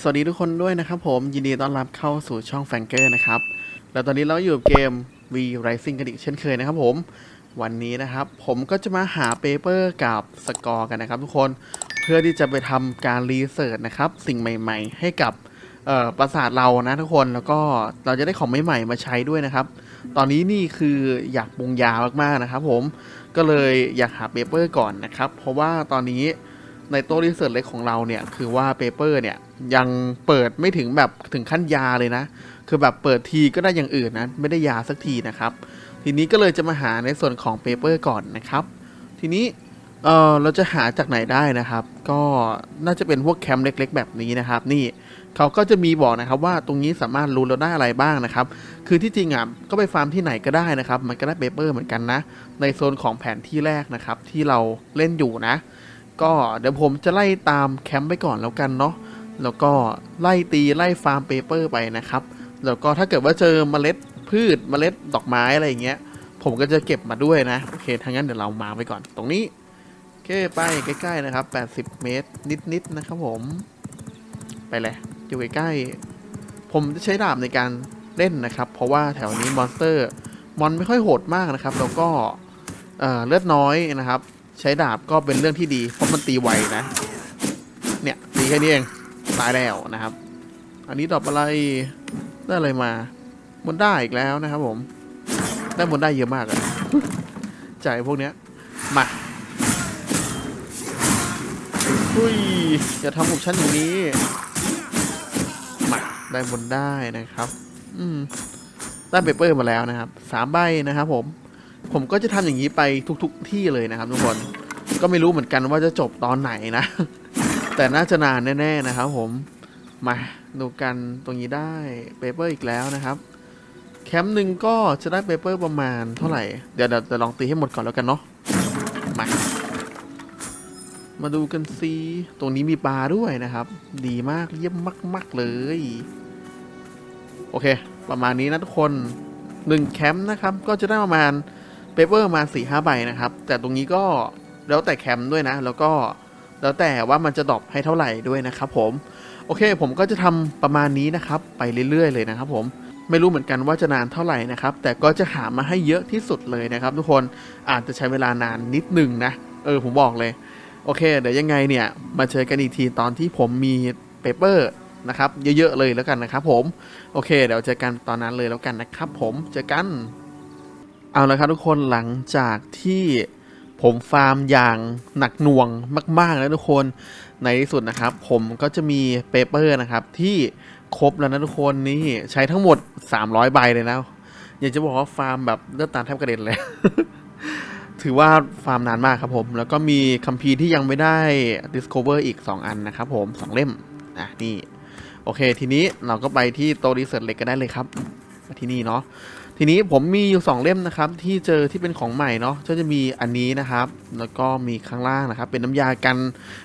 สวัสดีทุกคนด้วยนะครับผม ยินดีต้อนรับเข้าสู่ช่องแฟงเกอร์นะครับ แล้วตอนนี้เราอยู่เกม V Rising กันอีกเช่นเคยนะครับผม วันนี้นะครับ ผมก็จะมาหาเปเปอร์กับสกอร์กันนะครับทุกคนเพื่อที่จะไปทำการรีเสิร์ชนะครับ สิ่งใหม่ ๆ ให้กับปราสาทเรานะทุกคนแล้วก็เราจะได้ของใหม่ๆมาใช้ด้วยนะครับ ตอนนี้นี่คืออยากปรุงยามากๆนะครับ ผมก็เลยอยากหาเปเปอร์ก่อนนะครับ เพราะว่าตอนนี้ ในโต๊ะรีเสิร์ชเล็กของเราเนี่ยคือว่าเปเปอร์เนี่ยยังเปิดไม่ถึงแบบถึงขั้นยาเลยนะ คือแบบเปิดทีก็ได้อย่างอื่นนะไม่ได้ยาสักทีนะครับ ทีนี้ก็เลยจะมาหาในส่วนของเปเปอร์ก่อนนะครับ ทีนี้เออเราจะหาจากไหนได้นะครับ ก็น่าจะเป็นพวกแคมป์เล็ก ๆ แบบนี้นะครับ นี่เขาก็จะมีบอกนะครับว่าตรงนี้สามารถรู้เราได้อะไรบ้างนะครับ คือที่จริงอะก็ไปฟาร์มที่ไหนก็ได้นะครับ มันก็ได้เปเปอร์เหมือนกันนะ ในโซนของแผนที่แรกนะครับ ที่เราเล่นอยู่นะ ก็เดี๋ยวผมจะไล่ตามแคมป์ไปก่อนแล้วกันเนาะแล้วก็ไล่ตีไล่ฟาร์มเปเปอร์ไปนะครับ แล้วก็ถ้าเกิดว่าเจอเมล็ดพืชเมล็ดดอกไม้อะไรอย่างเงี้ย ผมก็จะเก็บมาด้วยนะ โอเคถ้างั้นเดี๋ยวเรามาไปก่อน ตรงนี้โอเคไปใกล้ๆนะครับ 80 เมตรนิดๆนะครับผม ไปเลยอยู่ใกล้ๆผมจะใช้ดาบในการเล่นนะครับ เพราะว่าแถวนี้มอนสเตอร์มอนไม่ค่อยโหดมากนะครับ แล้วก็เอ่อเลือดน้อยนะครับ ใช้ดาบก็เป็นเรื่องที่ดี เพราะมันตีไวนะ เนี่ย ตีแค่นี้เอง ตายแล้วนะครับ อันนี้ดอกอะไรได้อะไรมาบนได้อีกแล้วนะครับ ผม ได้บนได้เยอะมากอะจ่ายพวกเนี้ย มาอุ้ยอย่าทำกับฉันอย่างนี้มาได้บนได้นะครับ อืมได้เปเปอร์มาแล้วนะครับสามใบนะครับผม ผมก็จะทำอย่างนี้ไปทุกๆที่เลยนะครับทุกคนก็ไม่รู้เหมือนกันว่าจะจบตอนไหนนะ แต่น่าจะนานแน่ๆนะครับผมมาดูกันตรงนี้ได้เปเปอร์อีกแล้วนะครับ แคมป์หนึ่งก็จะได้เปเปอร์ประมาณเท่าไหร่ เดี๋ยวเดี๋ยวจะลองตีให้หมดก่อนแล้วกันเนาะมามาดูกันซีตรงนี้มีปลาด้วยนะครับ ดีมากเยี่ยมมาก ๆ เลย โอเค ประมาณนี้นะทุกคนหนึ่งแคมป์นะครับ ก็จะได้ประมาณ เปเปอร์มาสี่ห้าใบนะครับ แต่ตรงนี้ก็แล้วแต่แคมป์ด้วยนะ แล้วก็แล้วแต่ว่ามันจะดรอปให้เท่าไหร่ด้วยนะครับผม โอเค ผมก็จะทำประมาณนี้นะครับ ไปเรื่อยๆ เลยนะครับผมไม่รู้เหมือนกันว่าจะนานเท่าไหร่นะครับ แต่ก็จะหามาให้เยอะที่สุดเลยนะครับ ทุกคนอาจจะใช้เวลานานนิดนึงนะ เออผมบอกเลย โอเค เดี๋ยวยังไงเนี่ย มาเจอกันอีกทีตอนที่ผมมีเปเปอร์นะครับ เยอะๆเลยแล้วกันนะครับผม โอเค เดี๋ยวเจอกันตอนนั้นเลยแล้วกันนะครับผม เจอกัน เอาละครับทุกคนหลังจากที่ผมฟาร์มอย่างหนักหน่วงมาก ๆ แล้วทุกคนในที่สุดนะครับ ผมก็จะมีเปเปอร์นะครับที่ครบแล้วนะทุกคนนี่ใช้ทั้งหมด 300 ใบเลยนะอยากจะบอกว่าฟาร์มแบบเลือดตาแทบกระเด็นเลย ถือว่าฟาร์มนานมากครับผม แล้วก็มีคัมภีร์ที่ยังไม่ได้ Discover อีก 2 อันนะครับผม 2 เล่มอะนี่ โอเค ทีนี้เราก็ไปที่โตรีเสิร์ชเล็กก็ได้เลยครับมาที่นี่เนาะ ทีนี้ผมมีอยู่ 2 เล่มนะครับ ที่เจอที่เป็นของใหม่เนาะก็จะมีอันนี้นะครับ แล้วก็มีข้างล่างนะครับ เป็นน้ำยากัน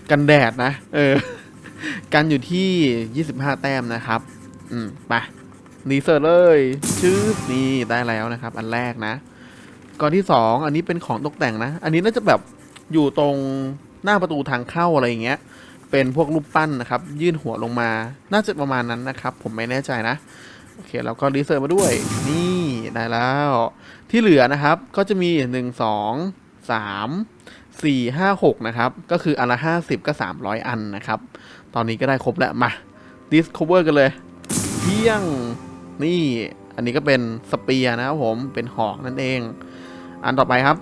กันแดดนะ เออ กันอยู่ที่ 25 แต้มนะครับ อืมไปรีเสิร์ชเลยชื่อนี่ได้แล้วนะครับ อันแรกนะก่อนที่ 2 อันนี้เป็นของตกแต่งนะ อันนี้น่าจะแบบอยู่ตรงหน้าประตูทางเข้าอะไรอย่างเงี้ย เป็นพวกรูปปั้นนะครับ ยื่นหัวลงมา น่าจะประมาณนั้นนะครับ ผมไม่แน่ใจนะ โอเค เราก็รีเสิร์ชมาด้วย นี่ ได้แล้ว ที่เหลือนะครับก็จะมี1 2 3 4 5 6นะครับ ก็คืออันละ50ก็300อันนะครับ ตอนนี้ก็ได้ครบแล้ว มา Discover กันเลยเที่ยงนี่อันนี้ก็เป็นสเปียนะครับผมเป็นหอกนั่นเอง อันต่อไปครับ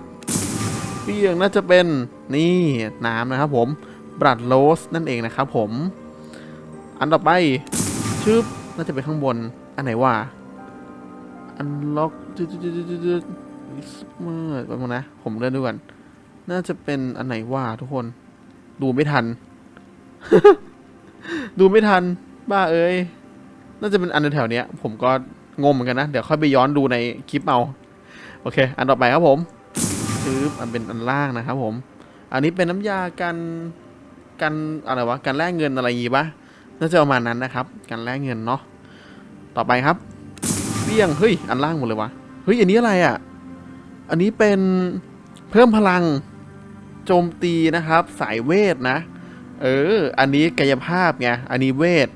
เปียงน่าจะเป็นนี่น้ำนะครับผมบรัดโรสนั่นเองนะครับผม อันต่อไปชืบน่าจะเป็นข้างบน อันไหนวะ อันล็อกจุดจุดจุดจุดจุดเมื่อแป๊บนึงนะ ผมเลื่อนดูก่อนน่าจะเป็นอันไหนวะทุกคน ดูไม่ทัน ดูไม่ทัน บ้าเอ้ย น่าจะเป็นอันแถวเนี้ย ผมก็งงเหมือนกันนะ เดี๋ยวค่อยไปย้อนดูในคลิปเอา โอเค อันต่อไปครับผมคืออันเป็นอันล่างนะครับผม อันนี้เป็นน้ำยากันกันอะไรวะกันแลกเงินอะไรอย่างงี้ปะน่าจะประมาณนั้นนะครับกันแลกเงินเนาะ ต่อไปครับ เบี้ยง เฮ้ย อันล่างหมดเลยวะ เฮ้ย อันนี้อะไรอะ่ะ อันนี้เป็นเพิ่มพลังโจมตีนะครับ สายเวทนะ เออ อันนี้กายภาพไง อันนี้เวท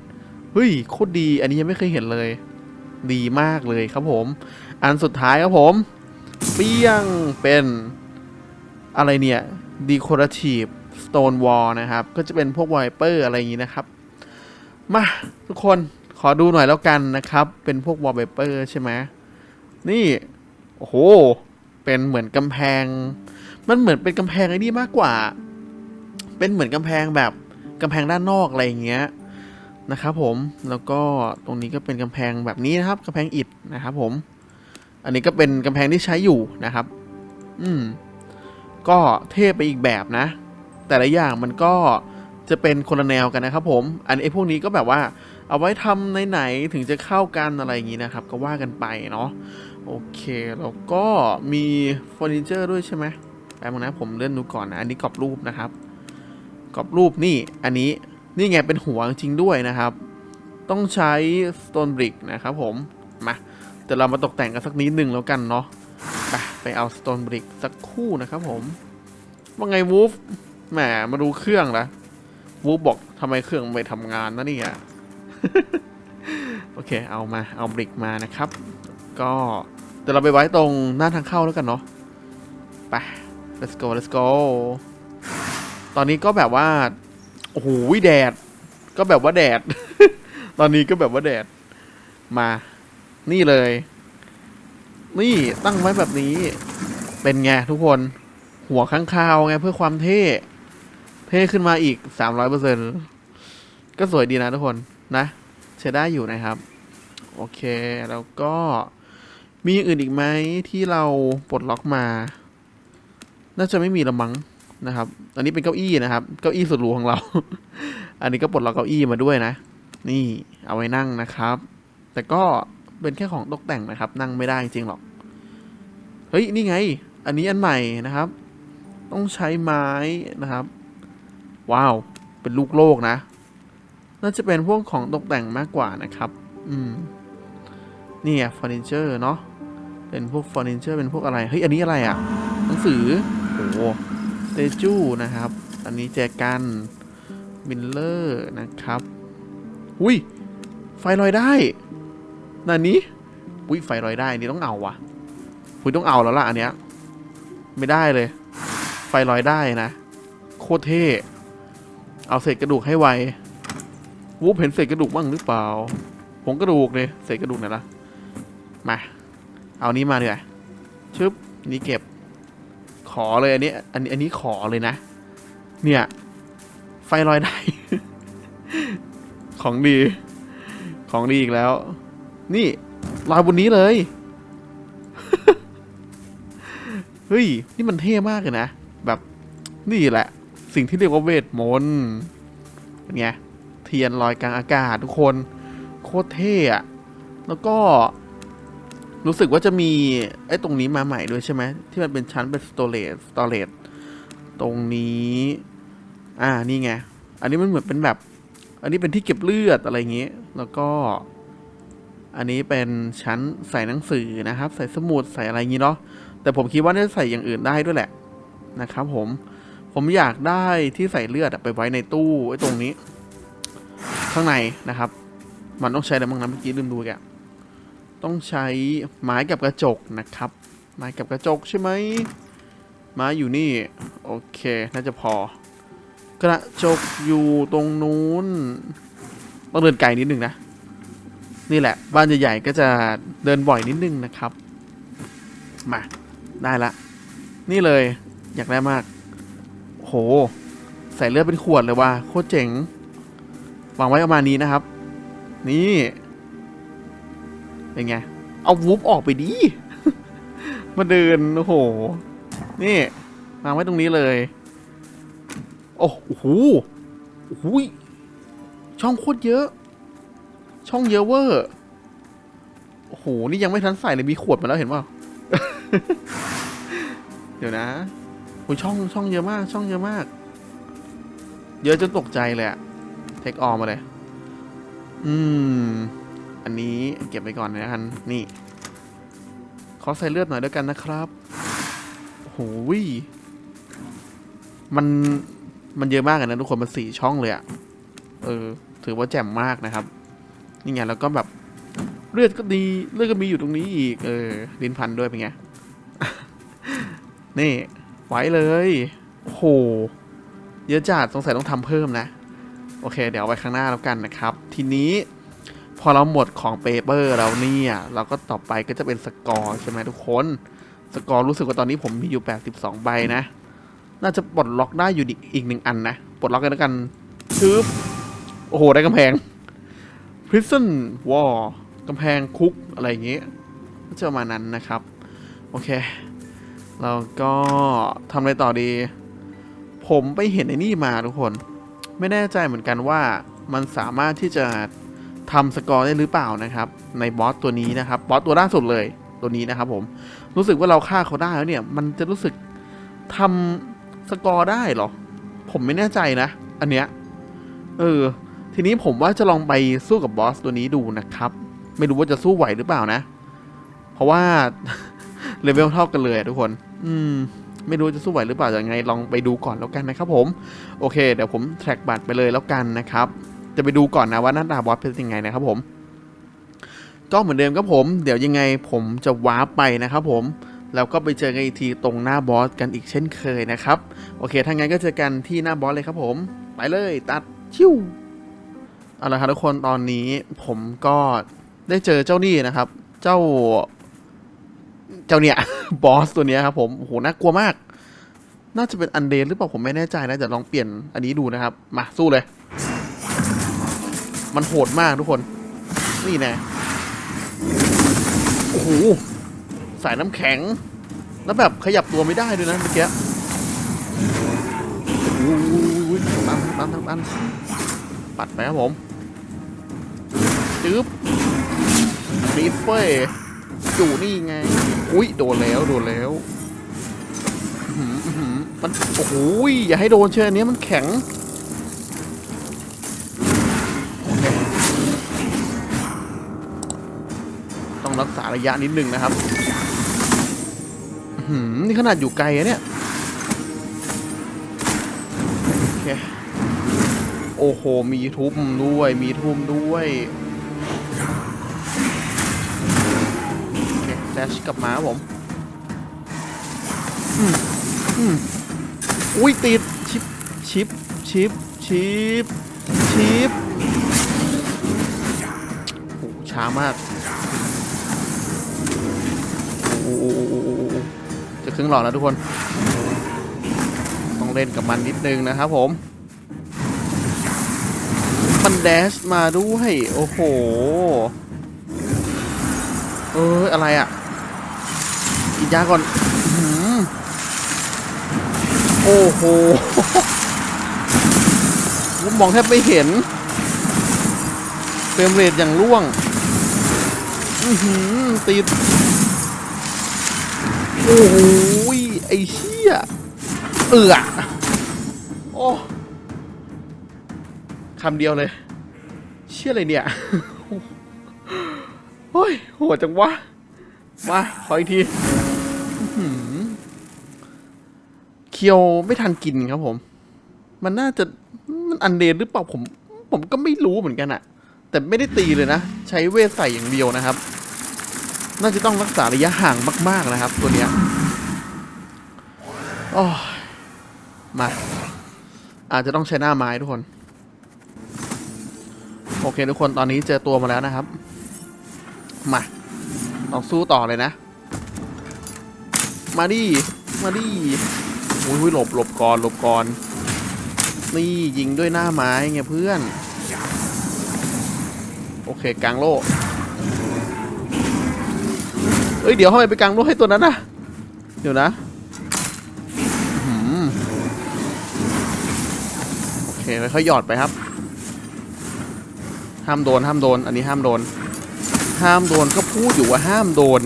เฮ้ย โคตรดี อันนี้ยังไม่เคยเห็นเลย ดีมากเลยครับผม อันสุดท้ายครับผม เปี้ยง เป็น อะไรเนี่ย decorative stone wall นะครับ ก็จะเป็นพวกไวเปอร์อะไรอย่างนี้นะครับ มาทุกคน ขอดูหน่อยแล้วกันนะครับ เป็นพวก wallpaper ใช่ไหมนี่ โอ้โห เป็นเหมือนกำแพง มันเหมือนเป็นกำแพงไอ้นี่มากกว่า เป็นเหมือนกำแพงแบบกำแพงด้านนอกอะไรอย่างเงี้ยนะครับผม แล้วก็ตรงนี้ก็เป็นกำแพงแบบนี้นะครับกำแพงอิฐนะครับผม อันนี้ก็เป็นกำแพงที่ใช้อยู่นะครับ อืม ก็เท่ไปอีกแบบนะ แต่ละอย่างมันก็จะเป็นคนละแนวกันนะครับผม อันไอ้พวกนี้ก็แบบว่า เอาไว้ทำไหนๆถึงจะเข้ากันอะไรอย่างนี้นะครับ ก็ว่ากันไปเนาะโอเคแล้วก็มีเฟอร์นิเจอร์ด้วยใช่ไหมแป๊บนึงนะผมเลื่อนดูก่อนนะอันนี้กรอบรูปนะครับกรอบรูปนี่อันนี้นี่ไงเป็นหัวจริงด้วยนะครับ ต้องใช้ stone brick นะครับผมมาเดี๋ยวเรามาตกแต่งกันสักนิดหนึ่งแล้วกันเนาะไปไปเอา stone brick สักคู่นะครับผมว่าไงวูฟแหมมาดูเครื่องละวูฟบอกทำไมเครื่องไม่ทำงานนะเนี่ย โอเค เอามา เอาบริกมานะครับ ก็เดี๋ยวเราไปไว้ตรงหน้าทางเข้าแล้วกันเนาะ ไป let's go let's go ตอนนี้ก็แบบว่า โอ้โหแดด ก็แบบว่าแดด ตอนนี้ก็แบบว่าแดด มา นี่เลย นี่ตั้งไว้แบบนี้ เป็นไงทุกคน หัวข้างคาวไงเพื่อความเท่ เท่ขึ้นมาอีกสามร้อยเปอร์เซ็นก็สวยดีนะทุกคน นะใช้ได้อยู่นะครับ โอเค แล้วก็มีอย่างอื่นอีกไหมที่เราปลดล็อกมา น่าจะไม่มีละมั้งนะครับ อันนี้เป็นเก้าอี้นะครับ เก้าอี้สุดหรูของเรา อันนี้ก็ปลดล็อกเก้าอี้มาด้วยนะ นี่เอาไว้นั่งนะครับ แต่ก็เป็นแค่ของตกแต่งนะครับ นั่งไม่ได้จริงหรอก เฮ้ย นี่ไง อันนี้อันใหม่นะครับ ต้องใช้ไม้นะครับ ว้าว เป็นลูกโลกนะ น่าจะเป็นพวกของตกแต่งมากกว่านะครับ อืม นี่ไงเฟอร์นิเจอร์เนาะ เป็นพวกเฟอร์นิเจอร์เป็นพวกอะไร เฮ้ย อันนี้อะไรอะ่ะ หนังสือ โอ้โหเตจูนะครับ อันนี้แจกันมิลเลอร์นะครับ อุ้ย ไฟลอยได้นั่นนี้ อุ้ย ไฟลอยได้ นี่ต้องเอาวะอุ้ยต้องเอาแล้วล่ะอันเนี้ย ไม่ได้เลย ไฟลอยได้นะ โคตรเท่ เอาเศษกระดูกให้ไว วูบเห็นเศษกระดูกบ้างหรือเปล่าผมกระดูกเลยเศษกระดูกไหนล่ะมา เอานี้มาเลยชึบนี่เก็บ ขอเลยอันนี้ อันนี้อันนี้ขอเลยนะ เนี่ย ไฟลอยได้ ของดี ของดีอีกแล้ว นี่ลอยบนนี้เลย เฮ้ย นี่มันเท่มากเลยนะ แบบ นี่แหละ สิ่งที่เรียกว่าเวทมนต์เป็นไง ทียนลอยกลางอากาศทุกคน โคตรเท่อะแล้วก็รู้สึกว่าจะมีไอ้ตรงนี้มาใหม่ด้วยใช่ไหมที่มันเป็นชั้นเป็นสโตรจสโตรจตรงนี้ อ่านี่ไง อันนี้มันเหมือนเป็นแบบ อันนี้เป็นที่เก็บเลือดอะไรอย่างงี้แล้วก็ อันนี้เป็นชั้นใส่หนังสือนะครับ ใส่สมุดใส่อะไรอย่างงี้เนาะแต่ผมคิดว่าน่าจะใส่อย่างอื่นได้ด้วยแหละนะครับ ผมผมอยากได้ที่ใส่เลือดไปไว้ในตู้ไอ้ตรงนี้ ข้างในนะครับ มันต้องใช้อะไรบ้างนะเมื่อกี้ลืมดูแกต้องใช้ไม้กับกระจกนะครับ ไม้กับกระจกใช่ไหมไม้อยู่นี่ โอเค น่าจะพอ กระจกอยู่ตรงนู้นต้องเดินไกลนิดนึงนะ นี่แหละ บ้านใหญ่ๆก็จะเดินบ่อยนิดนึงนะครับ มา ได้ละ นี่เลยอยากได้มาก โห ใส่เลือดเป็นขวดเลยว่ะโคตรเจ๋ง วางไว้ประมาณนี้นะครับ นี่ เป็นไง เอาวูบออกไปดิ มาเดิน โอ้โห นี่ วางไว้ตรงนี้เลย โอ้โหโอ้โหช่องโคตรเยอะ ช่องเยอะเวอร์โอ้โห นี่ยังไม่ทันใส่เลยมีขวดมาแล้วเห็นป่าเดี๋ยวนะโอ้ยช่องช่องเยอะมาก ช่องเยอะมาก เยอะจนตกใจเลยอะ เทคออมมาเลย อืม อันนี้เก็บไปก่อนนะคัน นี่ ขอใส่เลือดหน่อยด้วยกันนะครับโอ้โหยมัน มันเยอะมากนะทุกคน มันสี่ช่องเลยอะเออ ถือว่าแจ่มมากนะครับ นี่ไงแล้วก็แบบเลือดก็ดีเลือดก็มีอยู่ตรงนี้อีก เออลิ้นพันด้วยเป็นไง นี่ ไว้เลยโหเยอะจัดสงสัยต้องทำเพิ่มนะ โอเค เดี๋ยวไว้ข้างหน้าแล้วกันนะครับ ทีนี้พอเราหมดของเปเปอร์แล้วเนี่ยเราก็ต่อไปก็จะเป็นสกอร์ใช่ไหมทุกคน สกอร์รู้สึกว่าตอนนี้ผมมีอยู่ 82 ใบนะ น่าจะปลดล็อกได้อยู่อีกอีกหนึ่งอันนะ ปลดล็อกกันแล้วกันชืบโอ้โห ได้กำแพง prison wall กำแพงคุกอะไรอย่างเงี้ยก็จะประมาณนั้นนะครับ โอเค เราก็ทำอะไรต่อดี ผมไปเห็นไอ้นี่มาทุกคน ไม่แน่ใจเหมือนกันว่ามันสามารถที่จะทำสกอร์ได้หรือเปล่านะครับ ในบอสตัวนี้นะครับบอสตัวล่าสุดเลยตัวนี้นะครับผมรู้สึกว่าเราฆ่าเขาได้แล้วเนี่ย มันจะรู้สึกทำสกอร์ได้เหรอ ผมไม่แน่ใจนะ อันเนี้ยเออ ทีนี้ผมว่าจะลองไปสู้กับบอสตัวนี้ดูนะครับ ไม่รู้ว่าจะสู้ไหวหรือเปล่านะ เพราะว่าเลเวลเท่ากันเลยทุกคน อืม ไม่รู้จะสู้ไหวหรือเปล่ายังไงลองไปดูก่อนแล้วกันนะครับผมโอเคเดี๋ยวผมแทร็กบัตรไปเลยแล้วกันนะครับจะไปดูก่อนนะว่าหน้าตาบอสเป็นยังไงนะครับผมก็เหมือนเดิมครับผม เดี๋ยวยังไงผมจะวาร์ปไปนะครับผมแล้วก็ไปเจอกันอีกทีตรงหน้าบอสกันอีกเช่นเคยนะครับ โอเคถ้างั้นก็เจอกันที่หน้าบอสเลยครับผม ไปเลยตัดชิวเอาละครับทุกคนตอนนี้ผมก็ได้เจอเจ้านี่นะครับ เจ้า จ้าเนี่ย บอสตัวเนี้ยครับผมโหน่ากลัวมาก น่าจะเป็นอันเดนหรือเปล่าผมไม่แน่ใจนะเดี๋ยวลองเปลี่ยนอันนี้ดูนะครับ มาสู้เลย มันโหดมากทุกคน นี่แน่โอ้โหสายน้ำแข็ง แล้วแบบขยับตัวไม่ได้ด้วยนะเมื่อกี้โอ้ยตันตันตันตันปัดไปครับผมจึ๊บรีบเฟ้ยอยู่นี่ไง อุ้ยโดนแล้วโดนแล้วมันโอ้โหอย่าให้โดนเชิญอันนี้มันแข็งต้องรักษาระยะนิดนึงนะครับนี่ขนาดอยู่ไกลอะเนี่ยโอเคโอ้โหมีทุบด้วยมีทุ่มด้วย โอเคแด ชกลับมาครับผมอืมอืมอุ้ยติดชิปชิปชิปชิปชิปโอ้โหช้ามากโอ้โหจะครึ่งหลอดแล้วทุกคน ต้องเล่นกับมันนิดนึงนะครับผม มันแดชมาด้วย โอ้โห เอออะไรอะ กินยาก่อนโอ้โหผมมองแทบไม่เห็นเฟรมเรทอย่างร่วงติด โอ้โหยไอ้เชี่ยเอือโอ้คำเดียวเลย เชี่ยอะไรเนี่ยโอ้ยโหดจังวะ มา ขออีกที เคียวไม่ทันกินครับผม มันน่าจะมันอันเดนหรือเปล่าผม ผมก็ไม่รู้เหมือนกันอะแต่ไม่ได้ตีเลยนะ ใช้เวทใส่อย่างเดียวนะครับ น่าจะต้องรักษาระยะห่างมาก ๆนะครับ ตัวเนี้ยโอ้มา อาจจะต้องใช้หน้าไม้ทุกคน โอเคทุกคนตอนนี้เจอตัวมาแล้วนะครับ มาต้องสู้ต่อเลยนะ มาดิ มาดิอุ้ยหลบหลบก่อนหลบก่อน นี่ยิงด้วยหน้าไม้ไงเพื่อน โอเคกลางโล่เอ้ยเดี๋ยวทำไมไปกลางโลกให้ตัวนั้นนะเดี๋ยวนะโอเคค่อยๆหยอดไปครับ ห้ามโดนห้ามโดน อันนี้ห้ามโดน ห้ามโดนก็พูดอยู่ว่าห้ามโดน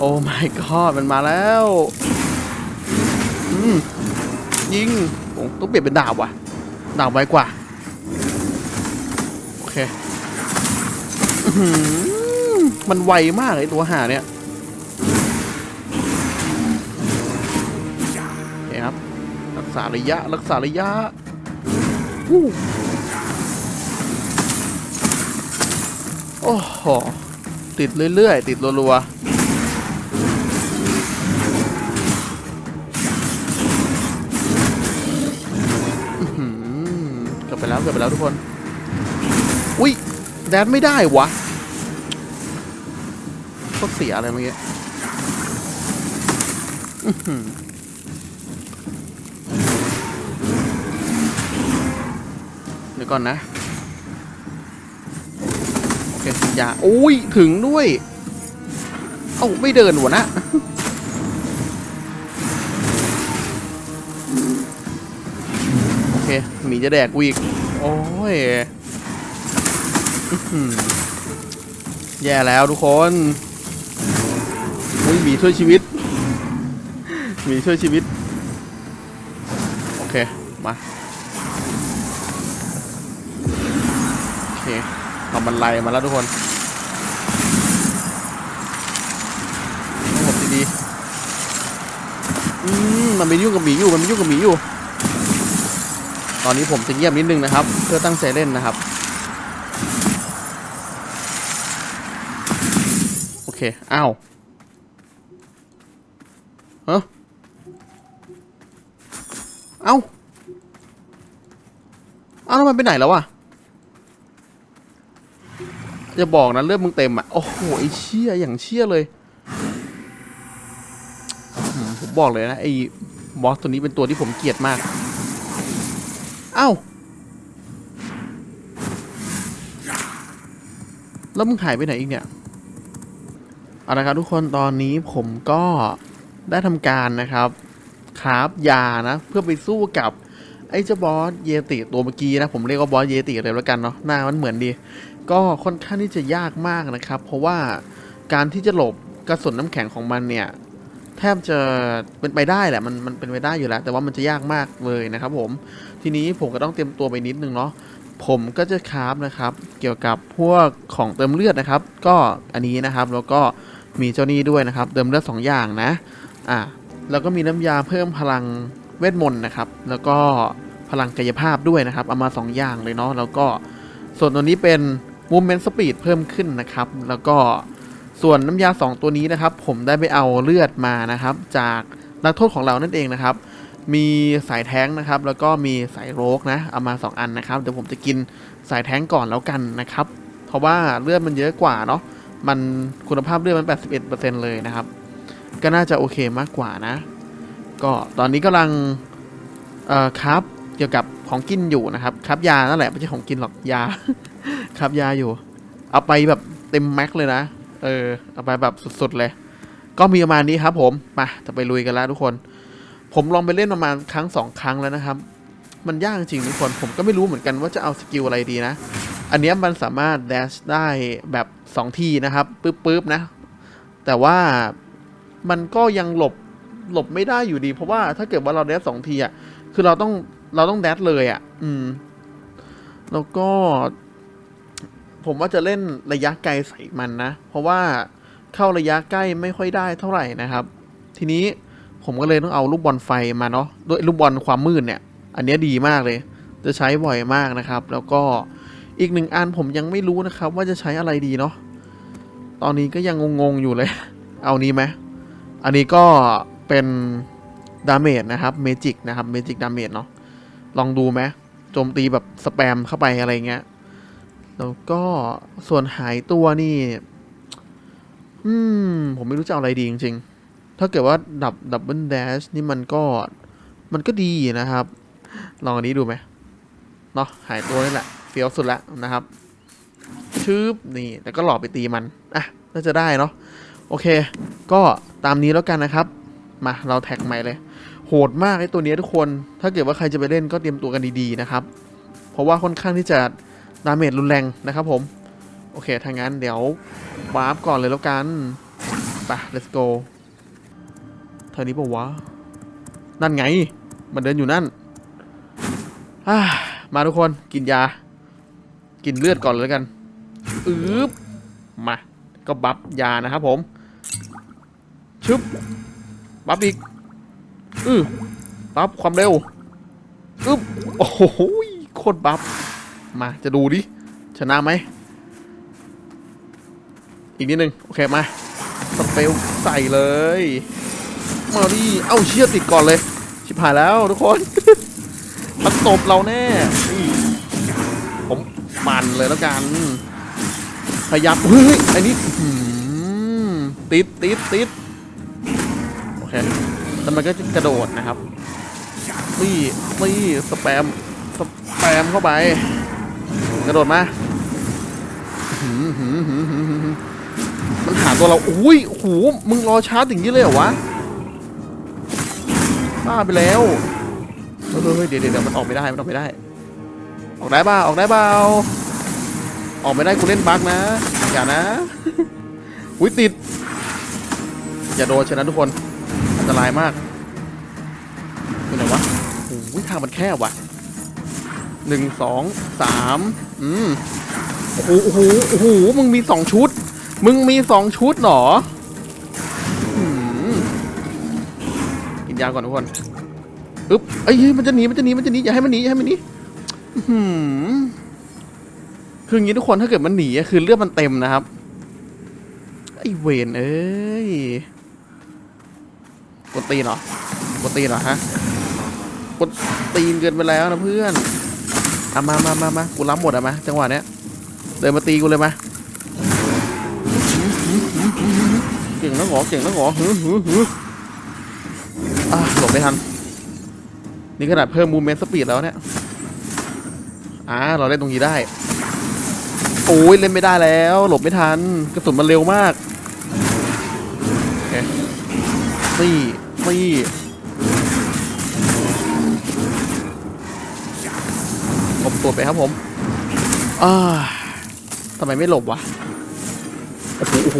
โอ้ my god มันมาแล้วอืมยิงโอ้ต้องเปลี่ยนเป็นดาบว่ะ ดาบไวกว่า โอเคอมันไวมากไอตัวหาเนี่ยโอเคครับ รักษาระยะ รักษาระยะโอ้โห ติดเรื่อยๆ ติดรัวๆ เกือบไปแล้วเกือบไปแล้วทุกคน อุ้ยแดนไม่ได้วะก็เสียอะไรเมื่อกี้เดี๋ยวก่อนนะ โอเคอย่าอุ้ย ถึงด้วย เอ้า ไม่เดินหัวนะโอเค มีจะแดกกูอีก โอ้ยแย่แล้วทุกคนอุ้ยหมีช่วยชีวิต มีช่วยชีวิต โอเค มา โอเคทำบันไลมาแล้วทุกคนห้ผมดีๆ อืม มันไม่ยุ่งกับหมีอยู่ มันไม่ยุ่งกับหมีอยู่ ตอนนี้ผมจะเงียบนิดนึงนะครับ เพื่อตั้งใจเล่นนะครับ โอเค อ้าวเฮ้เอ้าเอ้าแล้วมันไปไหนแล้ววะจะบอกนะเลือดมึงเต็มอะ โอ้โหไอ้เชี่ยอย่างเชี่ยเลยผมบอกเลยนะไอ้บอสตัวนี้เป็นตัวที่ผมเกลียดมาก เอ้า แล้วมึงหายไปไหนอีกเนี่ย เอาละครับทุกคนตอนนี้ผมก็ได้ทำการนะครับคราฟยานะ เพื่อไปสู้กับไอ้เจ้าบอสเยติตัวเมื่อกี้นะ ผมเรียกว่าบอสเยติเลยแล้วกันเนาะหน้ามันเหมือนดี ก็ค่อนข้างที่จะยากมากนะครับ เพราะว่าการที่จะหลบกระสุนน้ำแข็งของมันเนี่ย แทบจะเป็นไปได้แหละมันมันเป็นไปได้อยู่แล้ว แต่ว่ามันจะยากมากเลยนะครับผมทีนี้ผมก็ต้องเตรียมตัวไปนิดนึงเนาะผมก็จะคราฟนะครับ เกี่ยวกับพวกของเติมเลือดนะครับ ก็อันนี้นะครับแล้วก็มีเจ้านี้ด้วยนะครับ เติมเลือดสองอย่างนะอะแล้วก็มีน้ำยาเพิ่มพลังเวทมนต์นะครับ แล้วก็พลังกายภาพด้วยนะครับ เอามาสองอย่างเลยเนาะแล้วก็ส่วนตัวนี้เป็น movement speed เพิ่มขึ้นนะครับ แล้วก็ ส่วนน้ำยา 2 ตัวนี้นะครับ ผมได้ไปเอาเลือดมานะครับ จากนักโทษของเรานั่นเองนะครับ มีสายแท้งนะครับ แล้วก็มีสายโรกนะเอามา 2 อันนะครับเดี๋ยวผมจะกินสายแท้งก่อนแล้วกันนะครับ เพราะว่าเลือดมันเยอะกว่าเนาะมันคุณภาพเลือดมัน 81%เลยนะครับ ก็น่าจะโอเคมากกว่านะ ก็ตอนนี้กำลังเอ่อครับเกี่ยวกับของกินอยู่นะครับครับยานั่นแหละไม่ใช่ของกินหรอกยาครับยาอยู่ เอาไปแบบเต็มแม็กเลยนะ เออเอาไปแบบสุดๆเลย ก็มีประมาณนี้ครับ ผมมาจะไปลุยกันแล้วทุกคน ผมลองไปเล่นประมาณครั้งสองครั้งแล้วนะครับ มันยากจริงทุกคน ผมก็ไม่รู้เหมือนกันว่าจะเอาสกิลอะไรดีนะ อันเนี้ยมันสามารถแดชได้แบบสองทีนะครับปึ๊บๆนะ แต่ว่ามันก็ยังหลบหลบไม่ได้อยู่ดี เพราะว่าถ้าเกิดว่าเราแดชสองทีอะคือเราต้องเราต้องแดชเลยอะ อืม แล้วก็ ผมว่าจะเล่นระยะไกลใส่มันนะ เพราะว่าเข้าระยะใกล้ไม่ค่อยได้เท่าไหร่นะครับ ทีนี้ผมก็เลยต้องเอาลูกบอลไฟมาเนาะด้วยลูกบอลความมืดเนี่ย อันนี้ดีมากเลย จะใช้บ่อยมากนะครับ แล้วก็อีกหนึ่งอันผมยังไม่รู้นะครับ ว่าจะใช้อะไรดีเนาะตอนนี้ก็ยังงงๆอยู่เลย เอานี้ไหมอันนี้ก็เป็นดาเมจนะครับเมจิกนะครับเมจิกดาเมจเนาะลองดูไหมโจมตีแบบสแปมเข้าไปอะไรเงี้ย แล้วก็ส่วนหายตัวนี่ อืม ผมไม่รู้จะเอาอะไรดีจริง ๆ ถ้าเกิดว่าดับดับเบิลเดชนี่มันก็ มันก็ดีนะครับ ลองอันนี้ดูไหมเนาะหายตัวนี่แหละ เฟี้ยวสุดล้วนะครับชืบนี่แต่ก็หลอกไปตีมัน อะ น่าจะได้เนาะโอเค ก็ตามนี้แล้วกันนะครับ มาเราแท็กใหม่เลย โหดมากไอ้ตัวนี้ทุกคน ถ้าเกิดว่าใครจะไปเล่นก็เตรียมตัวกันดีๆนะครับ เพราะว่าค่อนข้างที่จะ ดาเมจรุนแรงนะครับผม โอเคถ้างั้นเดี๋ยววาร์ปก่อนเลยแล้วกันไป let's go เท่านี้ปะวะ นั่นไง มันเดินอยู่นั่นามาทุกคนกินยา กินเลือดก่อนเลยแล้วกันอืบมา ก็บัฟยานะครับผม ชึบ บัฟอีก อือบัฟความเร็ว อึ๊บโอ้โหโคตรบัฟ มาจะดูดิ ชนะไหม อีกนิดนึง โอเค มา สเปลใส่เลย มาดิ เอ้าเชี่ยติดก่อนเลย ชิบหายแล้วทุกคน มันตบเราแน่ ผมปั่นเลยแล้วกัน พยายามเฮ้ยอันนี้ติดติดติดโอเคแล้วมันก็จะกระโดดนะครับนี่นี่สแปมสแปมเข้าไป กระโดดมามันหาตัวเรา อุ้ยโอ้โหมึงรอชาร์จอย่างนี้เลยเหรอวะบ้าไปแล้วเฮ้ยเดี๋ยวเดี๋ยวมันออกไม่ได้ มันออกไม่ได้ ออกได้เปล่าออกได้เปล่าออกไม่ได้กูเล่นบั๊กนะ อย่านะ อุ้ยติด อย่าโดนชนะทุกคน อันตรายมากเป็นไหนวะโอ้ยทางมันแคบว่ะ หนึ่งสองสามอืมโอ้โหโอ้โหโอ้โหมึงมีสองชุด มึงมีสองชุดเหรอกินยาก่อนทุกคนอึ๊บเอ้ยเฮ้ยมันจะหนีมันจะหนีมันจะหนีอย่าให้มันหนีอย่าให้มันหนีหือคืออย่างนี้ทุกคนถ้าเกิดมันหนีคือเลือดมันเต็มนะครับไอเวนเอ้ยกดตีนเหรอกดตีนเหรอฮะกดตีนเกินไปแล้วนะเพื่อน เอามามามามากูรับหมดอะมาจังหวะเนี้ยเดินมาตีกูเลยมาเก่งนะหรอเก่งนะหรอหือหือหืออะหลบไม่ทัน นี่ขนาดเพิ่มมูเมนต์สปีดแล้วเนี่ยอ่าเราเล่นตรงนี้ได้โอ้ยเล่นไม่ได้แล้ว หลบไม่ทัน กระสุนมันเร็วมากโอเคนี่นี่ ตัวไปครับผมอาทำไมไม่หลบวะ โอ้โหโอ้โห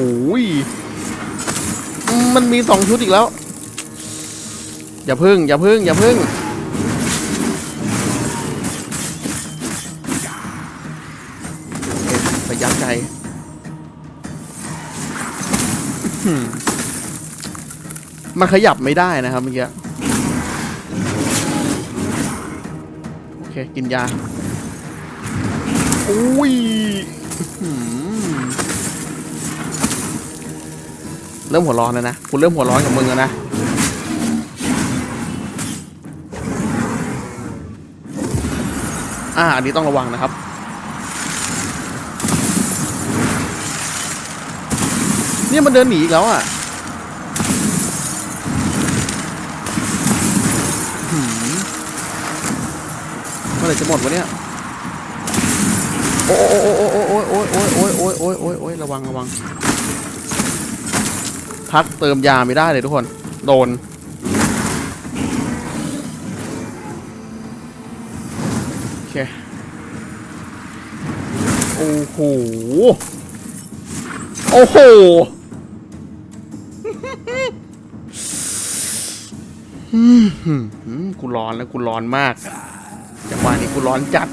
มันมีสองชุดอีกแล้ว อย่าพึ่ง อย่าพึ่ง อย่าพึ่งระยะไกลอื้อหือมันขยับไม่ได้นะครับเมื่อกี้ โอเค กินยา อุ้ยเริ่มหัวร้อนแล้วนะคุณเริ่มหัวร้อนกับมึงแล้วนะอ่าอันนี้ต้องระวังนะครับเนี่ยมันเดินหนีอีกแล้วอะเมื่อไหร่จะหมดวะเนี่ย อ้โอ้โอ้โอ้โอ้โอ้โอ้โอ้โอ้โอ้โอ้โอ้ระวังระวังพักเติมยาไม่ได้เลยทุกคน โดน โอเค โอ้โห โอ้โหอืมหืมกูร้อนแล้วกูร้อนมากจังหวะนี้กูร้อนจัด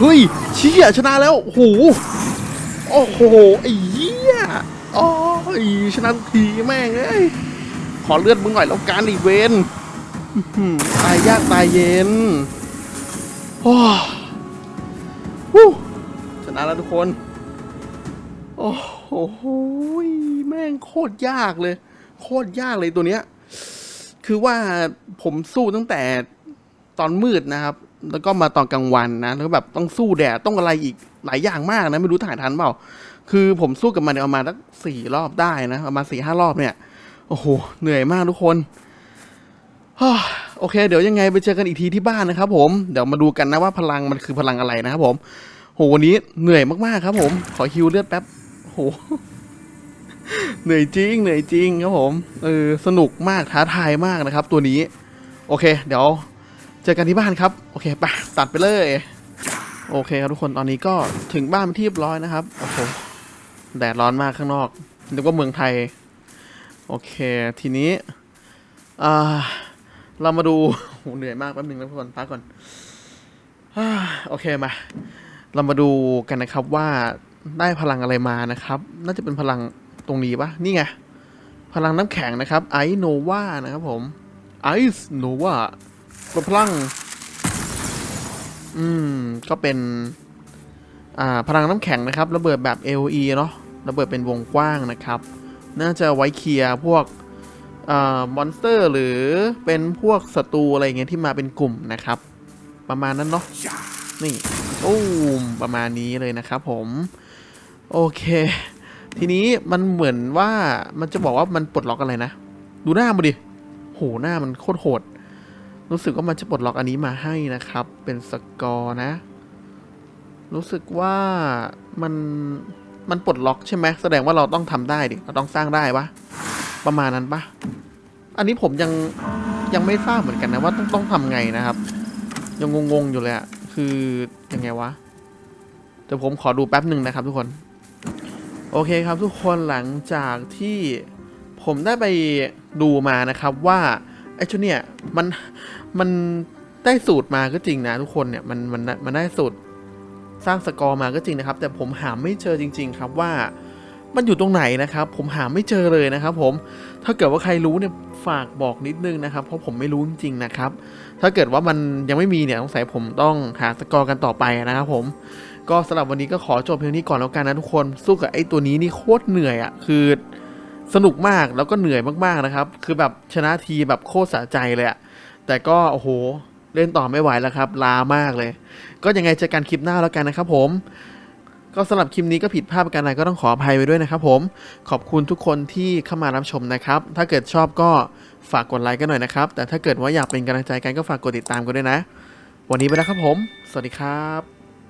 เฮ้ยเชี่ยชนะแล้วโอ้โหโอ้โหไอ้เหี้ยโอ้ยชนะทุกทีแม่งเอ้ยขอเลือดมึงหน่อยแล้วการอีเวนตายยากตายเย็นโอ้ฮู้ชนะแล้วทุกคน โอ้โหแม่งโคตรยากเลย โคตรยากเลยตัวเนี้ย คือว่าผมสู้ตั้งแต่ตอนมืดนะครับ แล้วก็มาตอนกลางวันนะแล้วแบบต้องสู้แดดต้องอะไรอีกหลายอย่างมากนะไม่รู้ถ่ายทันเปล่า คือผมสู้กับมันเนี่ยประมาณสักสี่รอบได้นะประมาณสี่ห้ารอบเนี่ยโอ้โหเหนื่อยมากทุกคนโอเค เดี๋ยวยังไงไปเจอกันอีกทีที่บ้านนะครับผมเดี๋ยวมาดูกันนะว่าพลังมันคือพลังอะไรนะครับผมโหวันนี้เหนื่อยมากๆครับ ผม ขอฮิวเลือดแป๊บโหเหนื่อยจริงเหนื่อยจริงครับผมเออสนุกมากท้าทายมากนะครับ ตัวนี้ โอเค เดี๋ยว เจอกันที่บ้านครับ โอเคไปตัดไปเลย โอเคครับทุกคนตอนนี้ก็ถึงบ้านเป็นที่เรียบร้อยนะครับ โอ้โห แดดร้อนมากข้างนอกนึกว่าเมืองไทย โอเค ทีนี้เรามาดูโหเหนื่อยมากแป๊บนึงนะทุกคนพักก่อนอโอเคมา เรามาดูกันนะครับว่าได้พลังอะไรมานะครับ น่าจะเป็นพลังตรงนี้ปะนี่ไง พลังน้ำแข็งนะครับไอโนวานะครับผมไอซ์โนวา กดพลัง อืม ก็เป็น อ่า พลังน้ำแข็งนะครับ ระเบิดแบบ AOE เนาะ ระเบิดเป็นวงกว้างนะครับ น่าจะไว้เคลียร์พวกอ่ามอนสเตอร์หรือเป็นพวกศัตรูอะไรเงี้ยที่มาเป็นกลุ่มนะครับ ประมาณนั้นเนาะนี่ตูมประมาณนี้เลยนะครับผม โอเค ทีนี้มันเหมือนว่ามันจะบอกว่ามันปลดล็อกอะไรนะ ดูหน้ามาดิโหหน้ามันโคตรโหด รู้สึกว่ามันจะปลดล็อกอันนี้มาให้นะครับ เป็นสกอร์นะ รู้สึกว่ามันมันปลดล็อกใช่ไหมแสดงว่าเราต้องทำได้ดิเราต้องสร้างได้ปะประมาณนั้นปะอันนี้ผมยังยังไม่ทราบเหมือนกันนะว่าต้องต้องทำไงนะครับ ยังงงๆอยู่เลยอะคือยังไงวะเดี๋ยวผมขอดูแป๊บหนึ่งนะครับทุกคน โอเคครับทุกคนหลังจากที่ผมได้ไปดูมานะครับว่า ไอ้ชุดเนี่ยมันมันได้สูตรมาก็จริงนะทุกคนเนี่ยมันมันมันได้สูตรสร้างสกอร์มาก็จริงนะครับ แต่ผมหาไม่เจอจริง ๆ ครับว่ามันอยู่ตรงไหนนะครับ ผมหาไม่เจอเลยนะครับ ผมถ้าเกิดว่าใครรู้เนี่ยฝากบอกนิดนึงนะครับ เพราะผมไม่รู้จริงๆนะครับ ถ้าเกิดว่ามันยังไม่มีเนี่ยสงสัยผมต้องหาสกอร์กันต่อไปนะครับ ผม ก็สำหรับวันนี้ก็ขอจบเพียงนี้ก่อนแล้วกันนะทุกคนสู้กับไอ้ตัวนี้นี่โคตรเหนื่อยอะ่ะคือ สนุกมากแล้วก็เหนื่อยมากๆนะครับ คือแบบชนะทีแบบโคตรสะใจเลยอะแต่ก็โอ้โหเล่นต่อไม่ไหวแล้วครับ ลามากเลย ก็ยังไงเจอกันคลิปหน้าแล้วกันนะครับ ผม ก็สำหรับคลิปนี้ก็ผิดพลาดประการใดก็ต้องขออภัยไว้ด้วยนะครับ ผมขอบคุณทุกคนที่เข้ามารับชมนะครับ ถ้าเกิดชอบก็ฝากกดไลค์กันหน่อยนะครับ แต่ถ้าเกิดว่าอยากเป็นกำลังใจกันก็ฝากกดติดตามกันด้วยนะ วันนี้ไปแล้วครับผม สวัสดีครับ